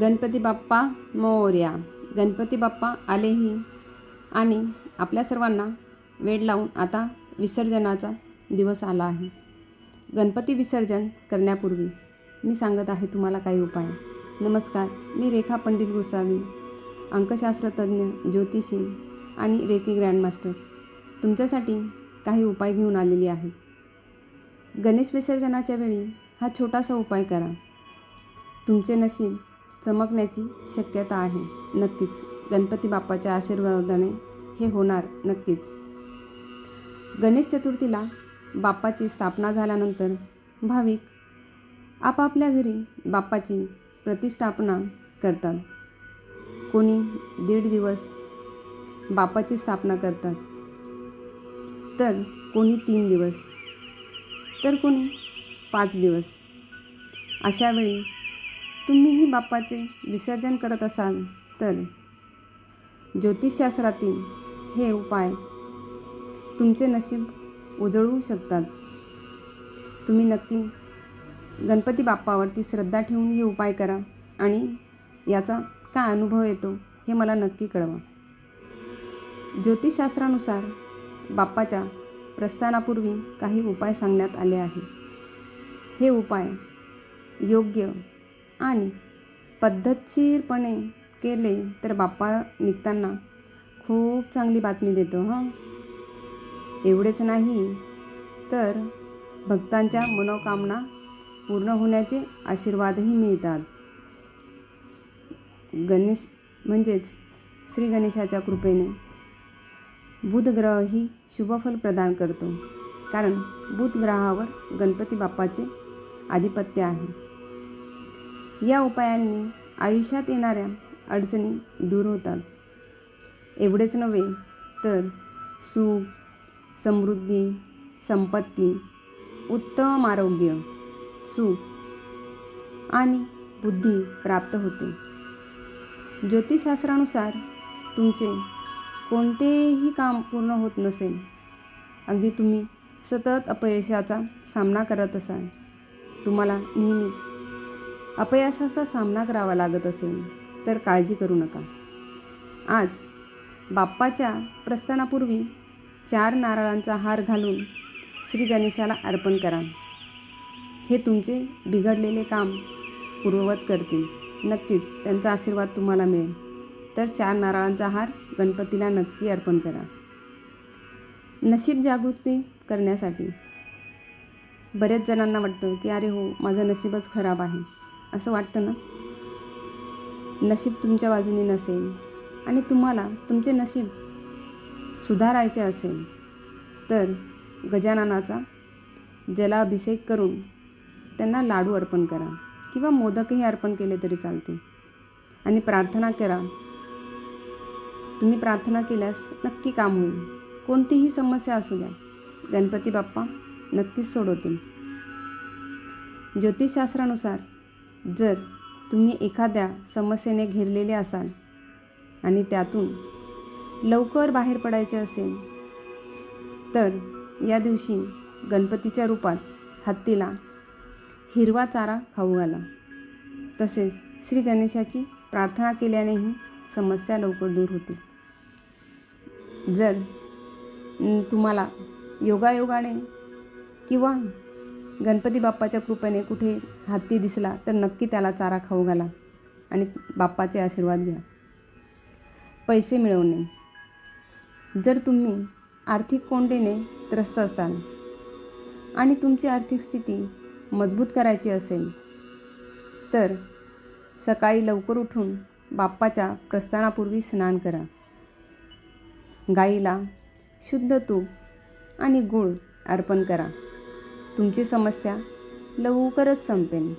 गणपती बाप्पा मोर्या. गणपती बाप्पा आलेही. आणि आपल्या सर्वांना वेळ लावून आता विसर्जनाचा दिवस आला आहे. गणपती विसर्जन करण्यापूर्वी मी सांगत आहे तुम्हाला काही उपाय. नमस्कार मी रेखा पंडित गोसावी अंकशास्त्रतज्ञ ज्योतिषी आणि रेकी ग्रँडमास्टर तुमच्यासाठी काही उपाय घेऊन आलेली आहे. गणेश विसर्जनाच्या वेळी हा छोटासा उपाय करा. तुमचे नशीब चमकण्याची शक्यता आहे. नक्कीच गणपती बाप्पाच्या आशीर्वादाने हे होणार नक्कीच. गणेश चतुर्थीला बाप्पाची स्थापना झाल्यानंतर भाविक आपापल्या घरी बाप्पाची प्रतिस्थापना करतात. कोणी दीड दिवस बाप्पाची स्थापना करतात तर कोणी तीन दिवस तर कोणी पाच दिवस. अशावेळी तुम्हीही बाप्पाचे विसर्जन करत असाल तर ज्योतिषशास्त्रातील हे उपाय तुमचे नशीब उजळू शकतात. तुम्ही नक्की गणपती बाप्पावरती श्रद्धा ठेवून हे उपाय करा आणि याचा काय अनुभव येतो हे मला नक्की कळवा. ज्योतिषशास्त्रानुसार बाप्पाच्या प्रस्थानापूर्वी काही उपाय सांगण्यात आले आहे हे उपाय योग्य आणि पद्धतशीरपणे केले तर बाप्पा निघताना खूप चांगली बातमी देतो हां. एवढेच नाही तर भक्तांच्या मनोकामना पूर्ण होण्याचे आशीर्वादही मिळतात. गणेश म्हणजेच श्री गणेशाच्या कृपेने बुध ग्रहही शुभफल प्रदान करतो कारण बुध ग्रहावर गणपती बाप्पाचे आधिपत्य आहे. या उपायांनी आयुष्यात येणाऱ्या अडचणी दूर होतात. एवढेच नव्हे तर सुख समृद्धी संपत्ती उत्तम आरोग्य सुख आणि बुद्धी प्राप्त होते. ज्योतिषशास्त्रानुसार तुमचे कोणतेही काम पूर्ण होत नसेल अगदी तुम्ही सतत अपयशाचा सामना करत असाल तुम्हाला नेहमीच अपयशाचा सामना करावा लागत असेल तर काळजी करू नका. आज बाप्पाच्या प्रस्थानापूर्वी चार नारळांचा हार घालून श्री गणेशाला अर्पण करा. हे तुमचे बिघडलेले काम पूर्ववत करतील. नक्कीच त्यांचा आशीर्वाद तुम्हाला मिळेल. तर चार नारळांचा हार गणपतीला नक्की अर्पण करा. नशीब जागृती करण्यासाठी बरेच जणांना वाटतं की अरे हो माझं नशीबच खराब आहे. असं वाटतं ना? नशीब तुमच्या बाजूने नसेल आणि तुम्हाला तुमचे नशीब सुधारायचे असेल तर गजाननाचा जलाभिषेक करून त्यांना लाडू अर्पण करा किंवा मोदकही अर्पण केले तरी चालते. आणि प्रार्थना करा. तुम्ही प्रार्थना केल्यास नक्की काम होईल. कोणतीही समस्या असू द्या. गणपती बाप्पा नक्कीच सोडवतील. ज्योतिषशास्त्रानुसार जर तुम्ही एखाद्या समस्येने घेरलेले असाल आणि त्यातून लवकर बाहेर पडायचे असेल तर या दिवशी गणपतीच्या रूपात हत्तीला हिरवा चारा खाऊ घाला. तसेच श्री गणेशाची प्रार्थना केल्यानेही समस्या लवकर दूर होतील. जर तुम्हाला योगायोगाने किंवा गणपती बाप्पाच्या कृपेने कुठे हत्ती दिसला तर नक्की त्याला चारा खाऊ घाला आणि बाप्पाचे आशीर्वाद घ्या. पैसे मिळवणे जर तुम्ही आर्थिक कोंडीने त्रस्त असाल आणि तुमची आर्थिक स्थिती मजबूत करायची असेल तर सकाळी लवकर उठून बाप्पाच्या प्रस्थानापूर्वी स्नान करा. गाईला शुद्ध तूप आणि गूळ अर्पण करा. तुमची समस्या लवकरच संपेन.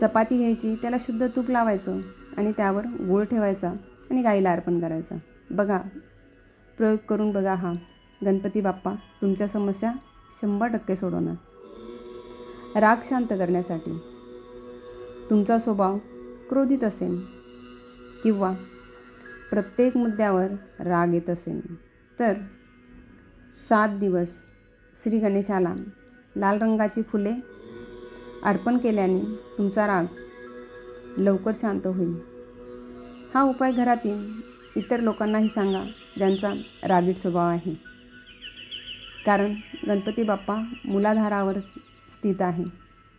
चपाती घ्यायची त्याला शुद्ध तूप लावायचं आणि त्यावर गूळ ठेवायचा आणि गाईला अर्पण करायचा. बघा प्रयोग करून बघा हा. गणपती बाप्पा तुमच्या समस्या शंभर टक्के सोडवणार. राग शांत करण्यासाठी. तुमचा स्वभाव क्रोधित असेल किंवा प्रत्येक मुद्द्यावर राग येत असेल. तर सात दिवस श्री गणेशाला लाल रंगाची फुले अर्पण केल्याने तुमचा राग लवकर शांत होईल. हा उपाय घरातील इतर लोकांनाही सांगा ज्यांचा रागीट स्वभाव आहे. कारण गणपती बाप्पा मुलाधारावर स्थित आहे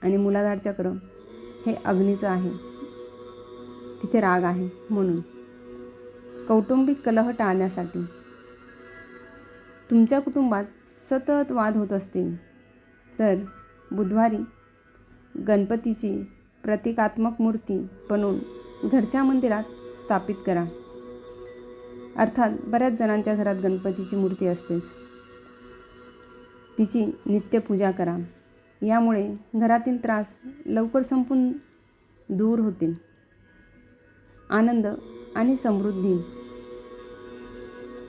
आणि मुलाधार चक्र हे अग्नीचं आहे. तिथे राग आहे म्हणून. कौटुंबिक कलह टाळण्यासाठी तुमच्या कुटुंबात सतत वाद होत असतील. तर बुधवारी गणपतीची प्रतिकात्मक मूर्ती बनवून घरच्या मंदिरात स्थापित करा. अर्थात बऱ्याच जणांच्या घरात गणपतीची मूर्ती असतेच. तिची नित्यपूजा करा. यामुळे घरातील त्रास लवकर संपून दूर होतील. आनंद आणि समृद्धी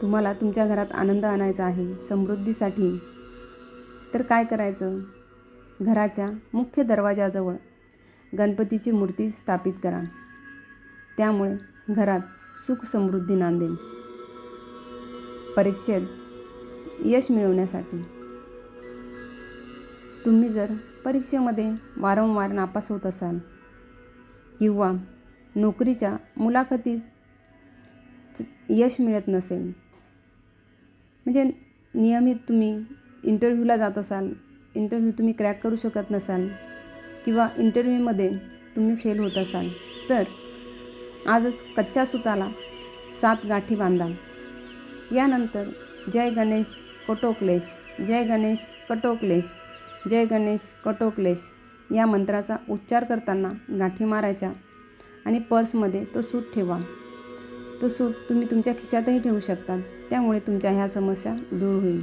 तुम्हाला तुमच्या घरात आनंद आणायचा आहे समृद्धीसाठी. तर काय करायचं? घराच्या मुख्य दरवाजाजवळ गणपतीची मूर्ती स्थापित करा. त्यामुळे घरात सुख समृद्धी नांदेल. परीक्षेत यश मिळवण्यासाठी. तुम्ही जर परीक्षेमध्ये वारंवार नापास होत असाल किंवा नोकरीच्या मुलाखतीत यश मिळत नसेल म्हणजे नियमित तुम्ही इंटरव्ह्यूला जात असाल इंटरव्ह्यू तुम्ही क्रॅक करू शकत नसाल किंवा इंटरव्ह्यूमध्ये तुम्ही फेल होत असाल तर आजच कच्च्या सुताला सात गाठी बांधा. यानंतर जय गणेश कटोक्लेश जय गणेश कटोक्लेश जय गणेश कटोक्लेश या मंत्राचा उच्चार करताना गाठी मारायच्या आणि पर्समध्ये तो सूत ठेवा. तो सूप तुम्ही तुमच्या खिशातही ठेवू शकता. त्यामुळे तुमच्या ह्या समस्या दूर होईल.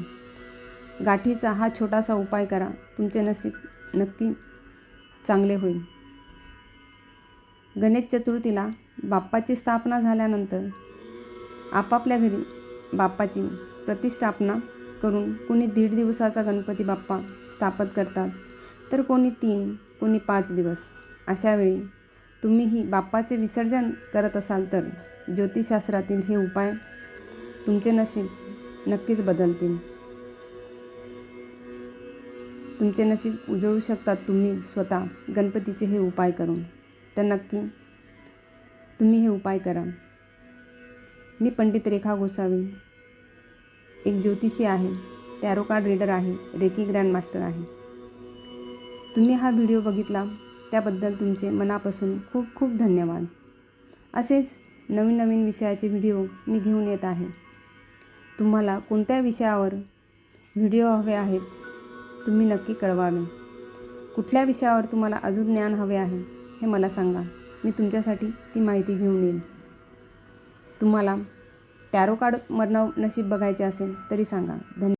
गाठीचा हा छोटासा उपाय करा. तुमचे नशीब नक्की चांगले होईल. गणेश चतुर्थीला बाप्पाची स्थापना झाल्यानंतर आपापल्या घरी बाप्पाची प्रतिष्ठापना करून कोणी दीड दिवसाचा गणपती बाप्पा स्थापत करतात. तर कोणी तीन कोणी पाच दिवस. अशावेळी तुम्हीही बाप्पाचे विसर्जन करत असाल तर ज्योतिषशास्त्रातील हे उपाय तुमचे नशीब नक्कीच बदलतील. तुमचे नशीब उजळू शकतात तुम्ही स्वतः. गणपतीचे हे उपाय करून. तर नक्की तुम्ही हे उपाय करा. मी पंडित रेखा गोसावी एक ज्योतिषी आहे टॅरो कार्ड रीडर आहे रेकी ग्रँड मास्टर आहे. तुम्ही हा व्हिडिओ बघितला त्याबद्दल तुमचे मनापासून खूप खूप धन्यवाद. असेच नवीन नवीन विषयाचे व्हिडिओ मी घेऊन येत आहे. तुम्हाला कोणत्या विषयावर व्हिडिओ हवे आहेत तुम्ही नक्की कळवावे. कुठल्या विषयावर तुम्हाला अजून ज्ञान हवे आहे हे मला सांगा. मी तुमच्यासाठी ती माहिती घेऊन येईल तुम्हाला टॅरो कार्ड मरण नशीब बघायचे असेल तरी सांगा. धन्य